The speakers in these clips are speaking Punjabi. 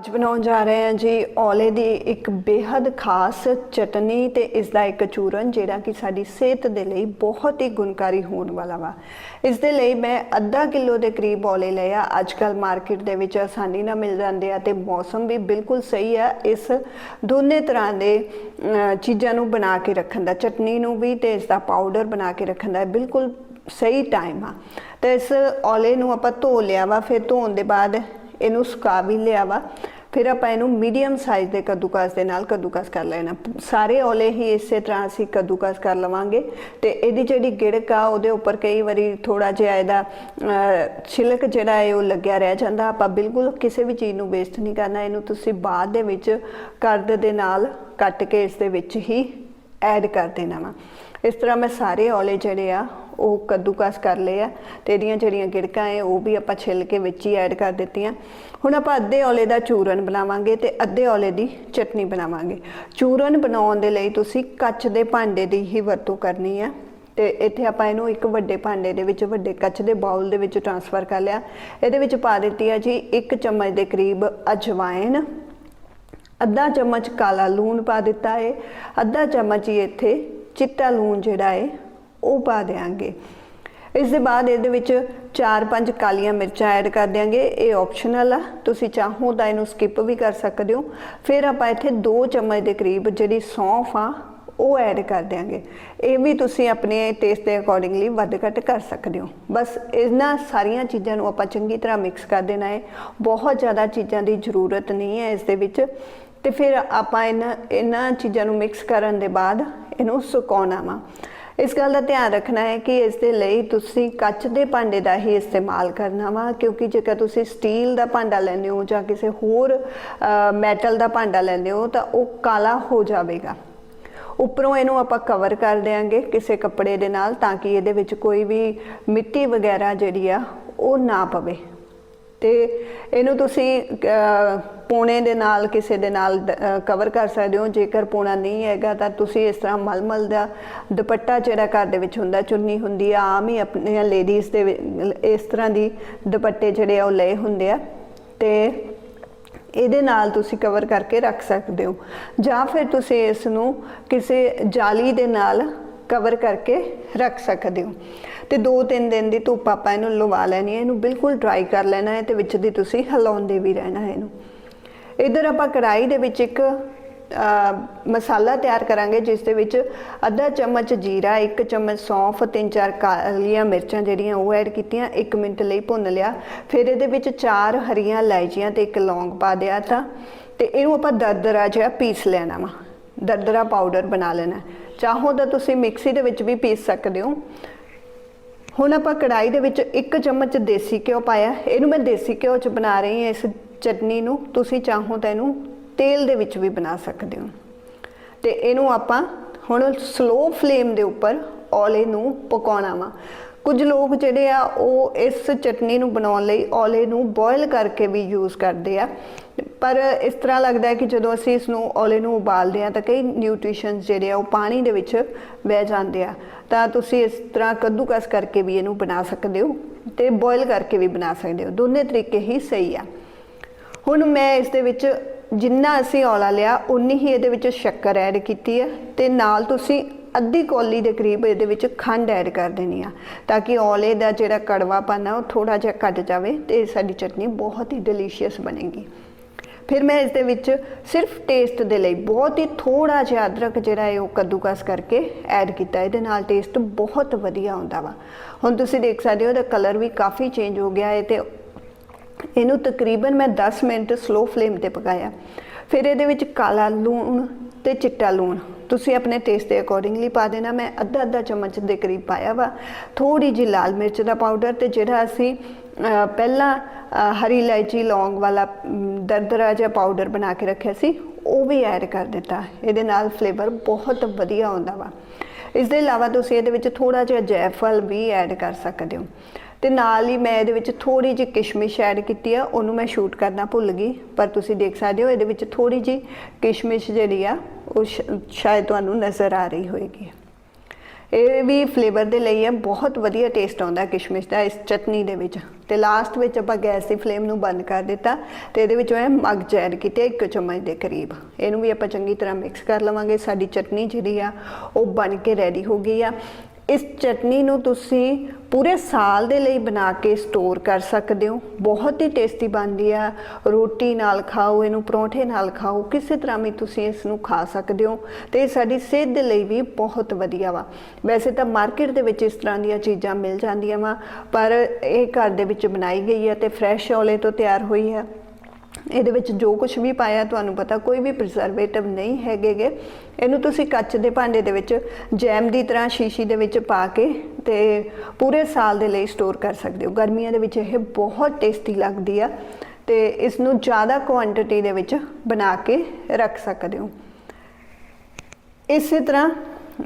ਅੱਜ ਬਣਾਉਣ ਜਾ ਰਹੇ ਹਾਂ ਜੀ ਔਲੇ ਦੀ ਇੱਕ ਬੇहद ਖਾਸ ਚਟਨੀ ਤੇ ਇਸ ਦਾ ਇੱਕ ਚੂਰਨ ਜਿਹੜਾ ਕਿ ਸਾਡੀ ਸਿਹਤ ਦੇ ਲਈ ਬਹੁਤ ਹੀ ਗੁਣਕਾਰੀ ਹੋਣ ਵਾਲਾ ਵਾ। ਇਸ ਦੇ ਲਈ ਮੈਂ ਅੱਧਾ ਕਿਲੋ ਦੇ ਕਰੀਬ ਔਲੇ ਲਏ ਆ। ਅੱਜ ਕੱਲ ਮਾਰਕੀਟ ਦੇ ਵਿੱਚ ਆਸਾਨੀ ਨਾਲ ਮਿਲ ਜਾਂਦੇ ਆ ਤੇ ਮੌਸਮ ਵੀ ਬਿਲਕੁਲ ਸਹੀ ਆ। ਇਸ ਦੋਨੇ ਤਰ੍ਹਾਂ ਦੇ ਚੀਜ਼ਾਂ ਨੂੰ ਬਣਾ ਕੇ ਰੱਖਣ ਦਾ, ਚਟਨੀ ਨੂੰ ਵੀ ਤੇ ਇਸ ਦਾ ਪਾਊਡਰ ਬਣਾ ਕੇ ਰੱਖਣ ਦਾ ਬਿਲਕੁਲ ਸਹੀ ਟਾਈਮ ਆ। ਤੇ ਇਸ ਔਲੇ ਨੂੰ ਆਪਾਂ ਧੋ ਲਿਆ ਵਾ, ਫਿਰ ਧੋਣ ਦੇ ਬਾਅਦ ਇਹਨੂੰ ਸੁਕਾ ਵੀ ਲਿਆ ਵਾ। ਫਿਰ ਆਪਾਂ ਇਹਨੂੰ ਮੀਡੀਅਮ ਸਾਈਜ਼ ਦੇ ਕੱਦੂਕਸ ਦੇ ਨਾਲ ਕੱਦੂਕਸ ਕਰ ਲੈਣਾ। ਸਾਰੇ ਔਲੇ ਹੀ ਇਸੇ ਤਰ੍ਹਾਂ ਅਸੀਂ ਕੱਦੂਕਸ ਕਰ ਲਵਾਂਗੇ ਤੇ ਇਹਦੀ ਜਿਹੜੀ ਗਿੜਕ ਆ, ਉਹਦੇ ਉੱਪਰ ਕਈ ਵਾਰੀ ਥੋੜਾ ਜਿਹਾ ਇਹਦਾ ਛਿਲਕ ਜਿਹੜਾ ਹੈ, ਉਹ ਲੱਗਿਆ ਰਹਿ ਜਾਂਦਾ। ਆਪਾਂ ਬਿਲਕੁਲ ਕਿਸੇ ਵੀ ਚੀਜ਼ ਨੂੰ ਵੇਸਟ ਨਹੀਂ ਕਰਨਾ। ਇਹਨੂੰ ਤੁਸੀਂ ਬਾਅਦ ਦੇ ਵਿੱਚ ਕਰਦ ਦੇ ਨਾਲ ਕੱਟ ਕੇ ਇਸ ਦੇ ਵਿੱਚ ਹੀ ਐਡ ਕਰ ਦੇਣਾ ਵਾ। ਇਸ ਤਰ੍ਹਾਂ ਮੈਂ ਸਾਰੇ ਔਲੇ ਜਿਹੜੇ ਆ ਉਹ ਕੱਦੂਕਸ ਕਰ ਲਏ ਆ ਤੇ ਇਹਦੀਆਂ ਜਿਹੜੀਆਂ ਗਿੜਕਾਂ ਐ, ਉਹ ਵੀ ਆਪਾਂ ਛਿੱਲ ਕੇ ਵਿੱਚ ਹੀ ਐਡ ਕਰ ਦਿੱਤੀਆਂ। ਹੁਣ ਆਪਾਂ ਅੱਧੇ ਔਲੇ ਦਾ ਚੂਰਨ ਬਣਾਵਾਂਗੇ ਤੇ ਅੱਧੇ ਔਲੇ ਦੀ ਚਟਨੀ ਬਣਾਵਾਂਗੇ। ਚੂਰਨ ਬਣਾਉਣ ਦੇ ਲਈ ਤੁਸੀਂ ਕੱਚ ਦੇ ਭਾਂਡੇ ਦੀ ਹੀ ਵਰਤੋਂ ਕਰਨੀ ਆ ਤੇ ਇੱਥੇ ਆਪਾਂ ਇਹਨੂੰ ਇੱਕ ਵੱਡੇ ਭਾਂਡੇ ਦੇ ਵਿੱਚ, ਵੱਡੇ ਕੱਚ ਦੇ ਬਾਉਲ ਦੇ ਵਿੱਚ ਟਰਾਂਸਫਰ ਕਰ ਲਿਆ। ਇਹਦੇ ਵਿੱਚ ਪਾ ਦਿੱਤੀ ਹੈ ਜੀ ਇੱਕ ਚਮਚ ਦੇ ਕਰੀਬ ਅਜਵਾਇਨ ਅੱਧਾ ਚਮਚ ਕਾਲਾ ਲੂਣ ਪਾ ਦਿੱਤਾ ਹੈ ਅੱਧਾ ਚਮਚ ਹੀ ਇੱਥੇ ਚਿੱਟਾ ਲੂਣ ਜਿਹੜਾ ਹੈ ਉਹ ਪਾ ਦੇਾਂਗੇ ਇਸ ਦੇ ਬਾਅਦ ਇਹਦੇ ਵਿੱਚ 4-5 ਕਾਲੀਆਂ ਮਿਰਚਾਂ ਐਡ ਕਰ ਦਿਆਂਗੇ। ਇਹ ਆਪਸ਼ਨਲ ਆ। ਤੁਸੀਂ ਚਾਹੋ ਤਾਂ ਇਹਨੂੰ ਸਕਿਪ ਵੀ ਕਰ ਸਕਦੇ ਹੋ। ਫਿਰ ਆਪਾਂ ਇੱਥੇ 2 ਚਮਚ ਦੇ ਕਰੀਬ ਜਿਹੜੀ ਸੌਂਫ ਆ, ਉਹ ਐਡ ਕਰ ਦਿਆਂਗੇ। ਇਹ ਵੀ ਤੁਸੀਂ ਆਪਣੇ ਟੇਸਟ ਦੇ ਅਕੋਰਡਿੰਗਲੀ ਵੱਧ ਘੱਟ ਕਰ ਸਕਦੇ ਹੋ। ਬਸ ਇਹਨਾਂ ਸਾਰੀਆਂ ਚੀਜ਼ਾਂ ਨੂੰ ਆਪਾਂ ਚੰਗੀ ਤਰ੍ਹਾਂ ਮਿਕਸ ਕਰ ਦੇਣਾ ਹੈ। ਬਹੁਤ ਜ਼ਿਆਦਾ ਚੀਜ਼ਾਂ ਦੀ ਜ਼ਰੂਰਤ ਨਹੀਂ ਹੈ ਇਸ ਦੇ ਵਿੱਚ। ਤੇ ਫਿਰ ਆਪਾਂ ਇਹਨਾਂ ਇਹਨਾਂ ਚੀਜ਼ਾਂ ਨੂੰ ਮਿਕਸ ਕਰਨ ਦੇ ਬਾਅਦ ਇਹਨੂੰ ਸੁਕਾਉਣਾ ਵਾ। ਇਸ ਗੱਲ ਦਾ ਧਿਆਨ ਰੱਖਣਾ ਹੈ ਕਿ ਇਸ ਦੇ ਲਈ ਤੁਸੀਂ ਕੱਚ ਦੇ ਭਾਂਡੇ ਦਾ ਹੀ ਇਸਤੇਮਾਲ ਕਰਨਾ ਵਾ, ਕਿਉਂਕਿ ਜੇਕਰ ਤੁਸੀਂ ਸਟੀਲ ਦਾ ਭਾਂਡਾ ਲੈਂਦੇ ਹੋ ਜਾਂ ਕਿਸੇ ਹੋਰ ਮੈਟਲ ਦਾ ਭਾਂਡਾ ਲੈਂਦੇ ਹੋ ਤਾਂ ਉਹ ਕਾਲਾ ਹੋ ਜਾਵੇਗਾ। ਉੱਪਰੋਂ ਇਹਨੂੰ ਆਪਾਂ ਕਵਰ ਕਰ ਦੇਾਂਗੇ ਕਿਸੇ ਕੱਪੜੇ ਦੇ ਨਾਲ ਤਾਂ ਕਿ ਇਹਦੇ ਵਿੱਚ ਕੋਈ ਵੀ ਮਿੱਟੀ ਵਗੈਰਾ ਜਿਹੜੀ ਆ, ਉਹ ਨਾ ਪਵੇ। ਤੇ ਇਹਨੂੰ ਤੁਸੀਂ ਪੂਣੇ ਦੇ ਨਾਲ, ਕਿਸੇ ਦੇ ਨਾਲ ਕਵਰ ਕਰ ਸਕਦੇ ਹੋ। ਜੇਕਰ ਪੂਣਾ ਨਹੀਂ ਹੈਗਾ, ਤਾਂ ਤੁਸੀਂ ਇਸ ਤਰ੍ਹਾਂ ਮਲਮਲ ਦਾ ਦੁਪੱਟਾ ਜਿਹੜਾ ਘਰ ਦੇ ਵਿੱਚ ਹੁੰਦਾ, ਚੁੰਨੀ ਹੁੰਦੀ ਆ, ਆਮ ਹੀ ਆਪਣੀਆਂ ਲੇਡੀਜ਼ ਦੇ ਇਸ ਤਰ੍ਹਾਂ ਦੀ ਦੁਪੱਟੇ ਜਿਹੜੇ ਆ, ਉਹ ਲਏ ਹੁੰਦੇ ਆ। ਤੇ ਇਹਦੇ ਨਾਲ ਤੁਸੀਂ ਕਵਰ ਕਰਕੇ ਰੱਖ ਸਕਦੇ ਹੋ। ਜਾਂ ਫਿਰ ਤੁਸੀਂ ਇਸ ਨੂੰ ਕਿਸੇ ਜਾਲੀ ਦੇ ਨਾਲ ਕਵਰ ਕਰਕੇ ਰੱਖ ਸਕਦੇ ਹੋ। ਤੇ 2-3 ਦਿਨ ਦੀ ਧੁੱਪ ਆਪਾਂ ਇਹਨੂੰ ਲਵਾ ਲੈਣੀ ਹੈ, ਇਹਨੂੰ ਬਿਲਕੁਲ ਡਰਾਈ ਕਰ ਲੈਣਾ ਹੈ ਤੇ ਵਿੱਚ ਦੀ ਤੁਸੀਂ ਹਿਲਾਉਂਦੇ ਵੀ ਰਹਿਣਾ ਹੈ ਇਹਨੂੰ। ਇਧਰ ਆਪਾਂ ਕੜਾਈ ਦੇ ਵਿੱਚ ਇੱਕ ਮਸਾਲਾ ਤਿਆਰ ਕਰਾਂਗੇ, ਜਿਸ ਦੇ ਵਿੱਚ ਅੱਧਾ ਚਮਚ ਜੀਰਾ, ਇੱਕ ਚਮਚ ਸੌਂਫ, ਤਿੰਨ ਚਾਰ ਕਾਲੀਆਂ ਮਿਰਚਾਂ ਜਿਹੜੀਆਂ ਉਹ ਐਡ ਕੀਤੀਆਂ 1 ਮਿੰਟ ਲਈ ਭੁੰਨ ਲਿਆ। ਫਿਰ ਇਹਦੇ ਵਿੱਚ ਚਾਰ ਹਰੀਆਂ ਇਲਾਇਚੀਆਂ ਤੇ ਇੱਕ ਲੌਂਗ ਪਾ ਦਿਆ ਤਾਂ, ਤੇ ਇਹਨੂੰ ਆਪਾਂ ਦਰਦਰਾ ਜਿਹਾ ਪੀਸ ਲੈਣਾ ਵਾ। ਦਰਦਰਾ ਪਾਊਡਰ ਬਣਾ ਲੈਣਾ। ਚਾਹੋ ਤਾਂ ਤੁਸੀਂ ਮਿਕਸੀ ਦੇ ਵਿੱਚ ਵੀ ਪੀਸ ਸਕਦੇ ਹੋ। ਹੁਣ ਆਪਾਂ ਕੜਾਈ ਦੇ ਵਿੱਚ 1 ਚਮਚ ਦੇਸੀ ਘਿਓ ਪਾਇਆ। ਇਹਨੂੰ ਮੈਂ ਦੇਸੀ ਘਿਓ ਚ ਬਣਾ ਰਹੀ ਹਾਂ, ਇਸ ਚਟਨੀ ਨੂੰ ਤੁਸੀਂ ਚਾਹੋ ਤਾਂ ਇਹਨੂੰ ਤੇਲ ਦੇ ਵਿੱਚ ਵੀ ਬਣਾ ਸਕਦੇ ਹੋ। ਤੇ ਇਹਨੂੰ ਆਪਾਂ ਹੁਣ ਸਲੋ ਫਲੇਮ ਦੇ ਉੱਪਰ ਔਲੇ ਨੂੰ ਪਕਾਉਣਾ ਵਾ। ਕੁਝ ਲੋਕ ਜਿਹੜੇ ਆ, ਉਹ ਇਸ ਚਟਨੀ ਨੂੰ ਬਣਾਉਣ ਲਈ ਔਲੇ ਨੂੰ ਬੋਇਲ ਕਰਕੇ ਵੀ ਯੂਜ਼ ਕਰਦੇ ਆ। ਪਰ ਇਸ ਤਰ੍ਹਾਂ ਲੱਗਦਾ ਹੈ ਕਿ ਜਦੋਂ ਅਸੀਂ ਇਸ ਨੂੰ ਔਲੇ ਨੂੰ ਉਬਾਲਦੇ ਆ ਤਾਂ ਕਈ ਨਿਊਟ੍ਰੀਸ਼ਨਸ ਜਿਹੜੇ ਆ, ਉਹ ਪਾਣੀ ਦੇ ਵਿੱਚ ਵਹਿ ਜਾਂਦੇ ਆ। ਤਾਂ ਤੁਸੀਂ ਇਸ ਤਰ੍ਹਾਂ ਕੱਦੂਕਸ ਕਰਕੇ ਵੀ ਇਹਨੂੰ ਬਣਾ ਸਕਦੇ ਹੋ ਤੇ ਬੋਇਲ ਕਰਕੇ ਵੀ ਬਣਾ ਸਕਦੇ ਹੋ। ਦੋਨੇ ਤਰੀਕੇ ਹੀ ਸਹੀ ਆ। ਹੁਣ ਮੈਂ ਇਸ ਦੇ ਵਿੱਚ ਜਿੰਨਾ ਅਸੀਂ ਔਲਾ ਲਿਆ, ਉਨੀ ਹੀ ਇਹਦੇ ਵਿੱਚ ਸ਼ੱਕਰ ਐਡ ਕੀਤੀ ਹੈ ਤੇ ਨਾਲ ਤੁਸੀਂ ਅੱਧੀ ਕੌਲੀ ਦੇ ਕਰੀਬ ਇਹਦੇ ਵਿੱਚ ਖੰਡ ਐਡ ਕਰ ਦੇਣੀ ਆ ਤਾਂ ਕਿ ਔਲੇ ਦਾ ਜਿਹੜਾ ਕੜਵਾਪਨ ਆ ਉਹ ਥੋੜਾ ਜਿਹਾ ਘਟ ਜਾਵੇ ਤੇ ਸਾਡੀ ਚਟਨੀ ਬਹੁਤ ਹੀ ਡਿਲੀਸ਼ੀਅਸ ਬਣੇਗੀ। ਫਿਰ ਮੈਂ ਇਸ ਦੇ ਵਿੱਚ ਸਿਰਫ ਟੇਸਟ ਦੇ ਲਈ ਬਹੁਤ ਹੀ ਥੋੜਾ ਜਿਹਾ ਅਦਰਕ ਜਿਹੜਾ ਹੈ ਉਹ ਕੱਦੂਕਸ ਕਰਕੇ ਐਡ ਕੀਤਾ। ਇਹਦੇ ਨਾਲ ਟੇਸਟ ਬਹੁਤ ਵਧੀਆ ਆਉਂਦਾ ਵਾ। ਹੁਣ ਤੁਸੀਂ ਦੇਖ ਸਕਦੇ ਹੋ ਇਹਦਾ ਕਲਰ ਵੀ ਕਾਫੀ ਚੇਂਜ ਹੋ ਗਿਆ ਹੈ ਤੇ ਇਹਨੂੰ ਤਕਰੀਬਨ ਮੈਂ 10 ਮਿੰਟ ਸਲੋ ਫਲੇਮ ਤੇ ਪਕਾਇਆ। ਫਿਰ ਇਹਦੇ ਵਿੱਚ ਕਾਲਾ ਲੂਣ ਤੇ ਚਿੱਟਾ ਲੂਣ। ਤੁਸੀਂ ਆਪਣੇ ਟੇਸਟ ਦੇ ਅਕੋਰਡਿੰਗਲੀ ਪਾ ਦੇਣਾ। ਮੈਂ ਅੱਧਾ ਅੱਧਾ ਚਮਚ ਦੇ ਕਰੀਬ ਪਾਇਆ ਵਾ। ਥੋੜੀ ਜੀ ਲਾਲ ਮਿਰਚ ਦਾ ਪਾਊਡਰ ਤੇ ਜਿਹੜਾ ਅਸੀਂ ਪਹਿਲਾਂ ਹਰੀ ਇਲਾਇਚੀ ਲੌਂਗ ਵਾਲਾ ਅਮ, ਦਰਦਰਾ ਜਿਹਾ ਪਾਊਡਰ ਬਣਾ ਕੇ ਰੱਖਿਆ ਸੀ ਉਹ ਵੀ ਐਡ ਕਰ ਦਿੱਤਾ। ਇਹਦੇ ਨਾਲ ਫਲੇਵਰ ਬਹੁਤ ਵਧੀਆ ਆਉਂਦਾ ਵਾ। ਇਸ ਦੇ ਇਲਾਵਾ ਤੁਸੀਂ ਇਹਦੇ ਵਿੱਚ ਥੋੜਾ ਜਿਹਾ ਜੈਫਲ ਵੀ ਐਡ ਕਰ ਸਕਦੇ ਹੋ। ਤੇ ਨਾਲ ਹੀ ਮੈਂ ਇਹਦੇ ਵਿੱਚ ਥੋੜੀ ਜਿਹੀ ਕਿਸ਼ਮਿਸ਼ ਐਡ ਕੀਤੀ ਆ, ਉਹਨੂੰ ਮੈਂ ਸ਼ੂਟ ਕਰਨਾ ਭੁੱਲ ਗਈ, ਪਰ ਤੁਸੀਂ ਦੇਖ ਸਕਦੇ ਹੋ ਇਹਦੇ ਵਿੱਚ ਥੋੜੀ ਜਿਹੀ ਕਿਸ਼ਮਿਸ਼ ਜਿਹੜੀ ਆ, ਉਹ ਸ਼ਾਇਦ ਤੁਹਾਨੂੰ ਨਜ਼ਰ ਆ ਰਹੀ ਹੋਏਗੀ। ਇਹ ਵੀ ਫਲੇਵਰ ਦੇ ਲਈ ਹੈ ਬਹੁਤ ਵਧੀਆ ਟੇਸਟ ਆਉਂਦਾ ਕਿਸ਼ਮਿਸ਼ ਦਾ ਇਸ ਚਟਨੀ ਦੇ ਵਿੱਚ। ਤੇ ਲਾਸਟ ਵਿੱਚ ਆਪਾਂ ਗੈਸ ਦੀ ਫਲੇਮ ਨੂੰ ਬੰਦ ਕਰ ਦਿੱਤਾ ਤੇ ਇਹਦੇ ਵਿੱਚ ਮੈਂ ਮਗਜ ਐਡ ਕੀਤੇ ਇੱਕ ਚਮਚ ਦੇ ਕਰੀਬ। ਇਹਨੂੰ ਵੀ ਆਪਾਂ ਚੰਗੀ ਤਰ੍ਹਾਂ ਮਿਕਸ ਕਰ ਲਵਾਂਗੇ, ਸਾਡੀ ਚਟਨੀ ਜਿਹੜੀ ਆ, ਉਹ ਬਣ ਕੇ ਰੈਡੀ ਹੋ ਗਈ ਆ। ਇਸ ਚਟਨੀ ਨੂੰ ਤੁਸੀਂ ਪੂਰੇ ਸਾਲ ਦੇ ਲਈ ਬਣਾ ਕੇ ਸਟੋਰ ਕਰ ਸਕਦੇ ਹੋ। ਬਹੁਤ ਹੀ ਟੇਸਟੀ ਬਣਦੀ ਆ। ਰੋਟੀ ਨਾਲ ਖਾਓ, ਇਹਨੂੰ ਪਰੌਂਠੇ ਨਾਲ ਖਾਓ, ਕਿਸੇ ਤਰ੍ਹਾਂ ਵੀ ਤੁਸੀਂ ਇਸ ਨੂੰ ਖਾ ਸਕਦੇ ਹੋ ਤੇ ਸਾਡੀ ਸਿਹਤ ਦੇ ਲਈ ਵੀ ਬਹੁਤ ਵਧੀਆ ਵਾ। ਵੈਸੇ ਤਾਂ ਮਾਰਕੀਟ ਦੇ ਵਿੱਚ ਇਸ ਤਰ੍ਹਾਂ ਦੀਆਂ ਚੀਜ਼ਾਂ ਮਿਲ ਜਾਂਦੀਆਂ ਵਾ, ਪਰ ਇਹ ਘਰ ਦੇ ਵਿੱਚ ਬਣਾਈ ਗਈ ਹੈ ਤੇ ਫਰੈਸ਼ ਔਲੇ ਤੋਂ ਤਿਆਰ ਹੋਈ ਹੈ ਇਹਦੇ ਵਿੱਚ ਜੋ ਕੁਝ ਵੀ ਪਾਇਆ ਤੁਹਾਨੂੰ ਪਤਾ, ਕੋਈ ਵੀ ਪ੍ਰੀਜ਼ਰਵੇਟਿਵ ਨਹੀਂ ਹੈਗੇਗੇ। ਇਹਨੂੰ ਤੁਸੀਂ ਕੱਚ ਦੇ ਭਾਂਡੇ ਦੇ ਵਿੱਚ ਜੈਮ ਦੀ ਤਰ੍ਹਾਂ ਸ਼ੀਸ਼ੀ ਦੇ ਵਿੱਚ ਪਾ ਕੇ ਤੇ ਪੂਰੇ ਸਾਲ ਦੇ ਲਈ ਸਟੋਰ ਕਰ ਸਕਦੇ ਹੋ। ਗਰਮੀਆਂ ਦੇ ਵਿੱਚ ਇਹ ਬਹੁਤ ਟੇਸਟੀ ਲੱਗਦੀ ਆ ਤੇ ਇਸ ਨੂੰ ਜ਼ਿਆਦਾ ਕੁਆਂਟੀਟੀ ਦੇ ਵਿੱਚ ਬਣਾ ਕੇ ਰੱਖ ਸਕਦੇ ਹੋ। ਇਸੇ ਤਰ੍ਹਾਂ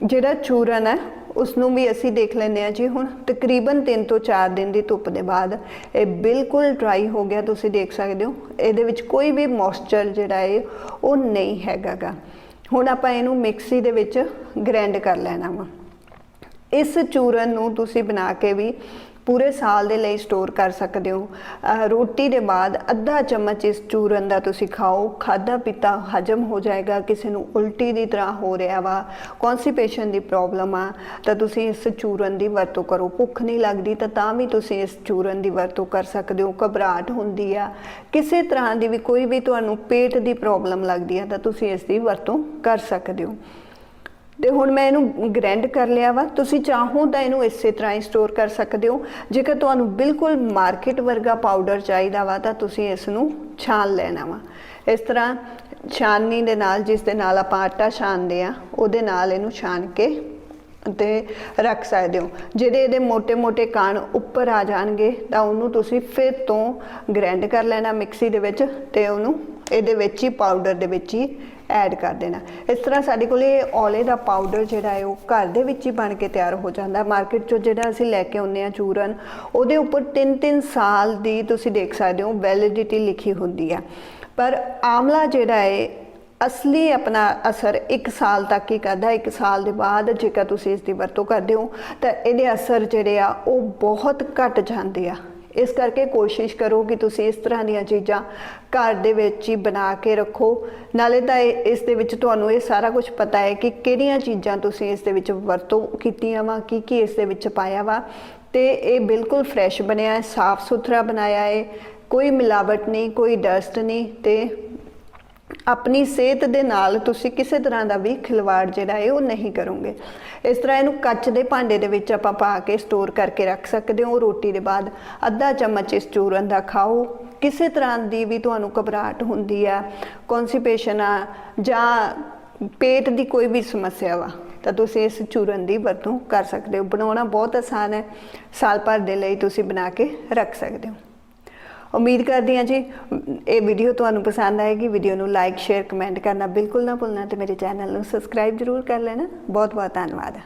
ਜਿਹੜਾ ਚੂਰਨ ਹੈ ਉਸ ਨੂੰ ਵੀ ਅਸੀਂ ਦੇਖ ਲੈਂਦੇ ਆ ਜੀ ਹੁਣ ਤਕਰੀਬਨ 3 ਤੋਂ 4 ਦਿਨ ਦੀ ਧੁੱਪ ਦੇ ਬਾਅਦ ਇਹ ਬਿਲਕੁਲ ਡਰਾਈ ਹੋ ਗਿਆ, ਤੁਸੀਂ ਦੇਖ ਸਕਦੇ ਹੋ। ਇਹਦੇ ਵਿੱਚ ਕੋਈ ਵੀ ਮੋਇਸਚਰ ਜਿਹੜਾ ਹੈ ਉਹ ਨਹੀਂ ਹੈਗਾਗਾ। ਹੁਣ ਆਪਾਂ ਇਹਨੂੰ ਮਿਕਸੀ ਦੇ ਵਿੱਚ ਗ੍ਰਾਈਂਡ ਕਰ ਲੈਣਾ ਵਾ। ਇਸ ਚੂਰਨ ਨੂੰ ਤੁਸੀਂ ਬਣਾ ਕੇ ਵੀ ਪੂਰੇ ਸਾਲ ਦੇ ਲਈ ਸਟੋਰ ਕਰ ਸਕਦੇ ਹੋ। ਰੋਟੀ ਦੇ ਬਾਅਦ ਅੱਧਾ ਚਮਚ ਇਸ ਚੂਰਨ ਦਾ ਤੁਸੀਂ ਖਾਓ। ਖਾਦਾ ਪੀਤਾ ਹਜਮ ਹੋ ਜਾਏਗਾ, ਕਿਸੇ ਨੂੰ ਉਲਟੀ ਦੀ ਤਰ੍ਹਾਂ ਹੋ ਰਿਹਾ ਵਾ ਕਨਸਟੀਪੇਸ਼ਨ ਦੀ ਪ੍ਰੋਬਲਮ ਆ, ਤਾਂ ਤੁਸੀਂ ਇਸ ਚੂਰਨ ਦੀ ਵਰਤੋਂ ਕਰੋ। ਭੁੱਖ ਨਹੀਂ ਲੱਗਦੀ ਤਾਂ ਤਾਂ ਵੀ ਤੁਸੀਂ ਇਸ ਚੂਰਨ ਦੀ ਵਰਤੋਂ ਕਰ ਸਕਦੇ ਹੋ। ਘਬਰਾਹਟ ਹੁੰਦੀ ਆ। ਕਿਸੇ ਤਰ੍ਹਾਂ ਦੀ ਵੀ ਕੋਈ ਵੀ ਤੁਹਾਨੂੰ ਪੇਟ ਦੀ ਪ੍ਰੋਬਲਮ ਲੱਗਦੀ ਆ, ਤਾਂ ਤੁਸੀਂ ਇਸ ਦੀ ਵਰਤੋਂ ਕਰ ਸਕਦੇ ਹੋ। ਤੇ ਹੁਣ ਮੈਂ ਇਹਨੂੰ ਗ੍ਰੈਂਡ ਕਰ ਲਿਆ ਵਾ। ਤੁਸੀਂ ਚਾਹੋ ਤਾਂ ਇਹਨੂੰ ਇਸੇ ਤਰ੍ਹਾਂ ਹੀ ਸਟੋਰ ਕਰ ਸਕਦੇ ਹੋ। ਜੇਕਰ ਤੁਹਾਨੂੰ ਬਿਲਕੁਲ ਮਾਰਕੀਟ ਵਰਗਾ ਪਾਊਡਰ ਚਾਹੀਦਾ ਵਾ, ਤਾਂ ਤੁਸੀਂ ਇਸ ਨੂੰ ਛਾਣ ਲੈਣਾ ਵਾ। ਇਸ ਤਰ੍ਹਾਂ ਛਾਨਣੀ ਦੇ ਨਾਲ, ਜਿਸ ਦੇ ਨਾਲ ਆਪਾਂ ਆਟਾ ਛਾਣਦੇ ਆ, ਉਹਦੇ ਨਾਲ ਇਹਨੂੰ ਛਾਣ ਕੇ ਤੇ ਰੱਖ ਸਕਦੇ ਹੋ। ਜਿਹੜੇ ਇਹਦੇ ਮੋٹے-ਮੋٹے ਕਣ ਉੱਪਰ ਆ ਜਾਣਗੇ, ਤਾਂ ਉਹਨੂੰ ਤੁਸੀਂ ਫਿਰ ਤੋਂ ਗ੍ਰੈਂਡ ਕਰ ਲੈਣਾ ਮਿਕਸੀ ਦੇ ਵਿੱਚ ਤੇ ਉਹਨੂੰ ਇਹਦੇ ਵਿੱਚ ਹੀ ਪਾਊਡਰ ਦੇ ਵਿੱਚ ਹੀ ਐਡ ਕਰ ਦੇਣਾ। ਇਸ ਤਰ੍ਹਾਂ ਸਾਡੇ ਕੋਲ ਇਹ ਔਲੇ ਦਾ ਪਾਊਡਰ ਜਿਹੜਾ ਹੈ ਉਹ ਘਰ ਦੇ ਵਿੱਚ ਹੀ ਬਣ ਕੇ ਤਿਆਰ ਹੋ ਜਾਂਦਾ। ਮਾਰਕੀਟ ਚੋਂ ਜਿਹੜਾ ਅਸੀਂ ਲੈ ਕੇ ਆਉਂਦੇ ਆ ਚੂਰਨ, ਉਹਦੇ ਉੱਪਰ 3-3 ਸਾਲ ਦੀ ਤੁਸੀਂ ਦੇਖ ਸਕਦੇ ਹੋ ਵੈਲਿਡਿਟੀ ਲਿਖੀ ਹੁੰਦੀ ਆ ਪਰ ਆਮਲਾ ਜਿਹੜਾ ਹੈ, ਅਸਲੀ ਆਪਣਾ ਅਸਰ 1 ਸਾਲ ਤੱਕ ਹੀ ਕਰਦਾ 1 ਸਾਲ ਦੇ ਬਾਅਦ ਜੇਕਰ ਤੁਸੀਂ ਇਸ ਦੀ ਵਰਤੋਂ ਕਰਦੇ ਹੋ, ਤਾਂ ਇਹਦੇ ਅਸਰ ਜਿਹੜੇ ਆ, ਉਹ ਬਹੁਤ ਘਟ ਜਾਂਦੇ ਆ। ਇਸ ਕਰਕੇ ਕੋਸ਼ਿਸ਼ ਕਰੋ ਕਿ ਤੁਸੀਂ ਇਸ ਤਰ੍ਹਾਂ ਦੀਆਂ ਚੀਜ਼ਾਂ ਘਰ ਦੇ ਵਿੱਚ ਹੀ ਬਣਾ ਕੇ ਰੱਖੋ। ਨਾਲੇ ਤਾਂ ਇਹ- ਇਸ ਦੇ ਵਿੱਚ ਤੁਹਾਨੂੰ ਇਹ ਸਾਰਾ ਕੁਝ ਪਤਾ ਹੈ ਕਿ ਕਿਹੜੀਆਂ ਚੀਜ਼ਾਂ ਤੁਸੀਂ ਇਸ ਦੇ ਵਿੱਚ ਵਰਤੋਂ ਕੀਤੀਆਂ ਵਾ ਕੀ ਕੀ ਇਸ ਦੇ ਵਿੱਚ ਪਾਇਆ ਵਾ। ਤੇ ਇਹ ਬਿਲਕੁਲ ਫਰੈਸ਼ ਬਣਿਆ ਹੈ, ਸਾਫ਼ ਸੁਥਰਾ ਬਣਾਇਆ ਹੈ। ਕੋਈ ਮਿਲਾਵਟ ਨਹੀਂ, ਕੋਈ ਡਸਟ ਨਹੀਂ ਤੇ ਆਪਣੀ ਸਿਹਤ ਦੇ ਨਾਲ ਤੁਸੀਂ ਕਿਸੇ ਤਰ੍ਹਾਂ ਦਾ ਵੀ ਖਿਲਵਾੜ ਜਿਹੜਾ ਹੈ ਉਹ ਨਹੀਂ ਕਰੋਗੇ। ਇਸ ਤਰ੍ਹਾਂ ਇਹਨੂੰ ਕੱਚ ਦੇ ਭਾਂਡੇ ਦੇ ਵਿੱਚ ਆਪਾਂ ਪਾ ਕੇ ਸਟੋਰ ਕਰਕੇ ਰੱਖ ਸਕਦੇ ਹੋ। ਰੋਟੀ ਦੇ ਬਾਅਦ ਅੱਧਾ ਚਮਚ ਇਸ ਚੂਰਨ ਦਾ ਖਾਓ। ਕਿਸੇ ਤਰ੍ਹਾਂ ਦੀ ਵੀ ਤੁਹਾਨੂੰ ਘਬਰਾਹਟ ਹੁੰਦੀ ਆ ਕਨਸਟੀਪੇਸ਼ਨ ਆ, ਜਾਂ ਪੇਟ ਦੀ ਕੋਈ ਵੀ ਸਮੱਸਿਆ ਵਾ, ਤਾਂ ਤੁਸੀਂ ਇਸ ਚੂਰਨ ਦੀ ਵਰਤੋਂ ਕਰ ਸਕਦੇ ਹੋ। ਬਣਾਉਣਾ ਬਹੁਤ ਆਸਾਨ ਹੈ। ਸਾਲ ਭਰ ਦੇ ਲਈ ਤੁਸੀਂ ਬਣਾ ਕੇ ਰੱਖ ਸਕਦੇ ਹੋ। ਉਮੀਦ ਕਰਦੀ ਹਾਂ ਜੀ, ਇਹ ਵੀਡੀਓ ਤੁਹਾਨੂੰ ਪਸੰਦ ਆਏਗੀ। ਵੀਡੀਓ ਨੂੰ ਲਾਈਕ ਸ਼ੇਅਰ ਕਮੈਂਟ ਕਰਨਾ ਬਿਲਕੁਲ ਨਾ ਭੁੱਲਣਾ ਤੇ ਮੇਰੇ ਚੈਨਲ ਨੂੰ ਸਬਸਕ੍ਰਾਈਬ ਜ਼ਰੂਰ ਕਰ ਲੈਣਾ। ਬਹੁਤ ਬਹੁਤ ਧੰਨਵਾਦ।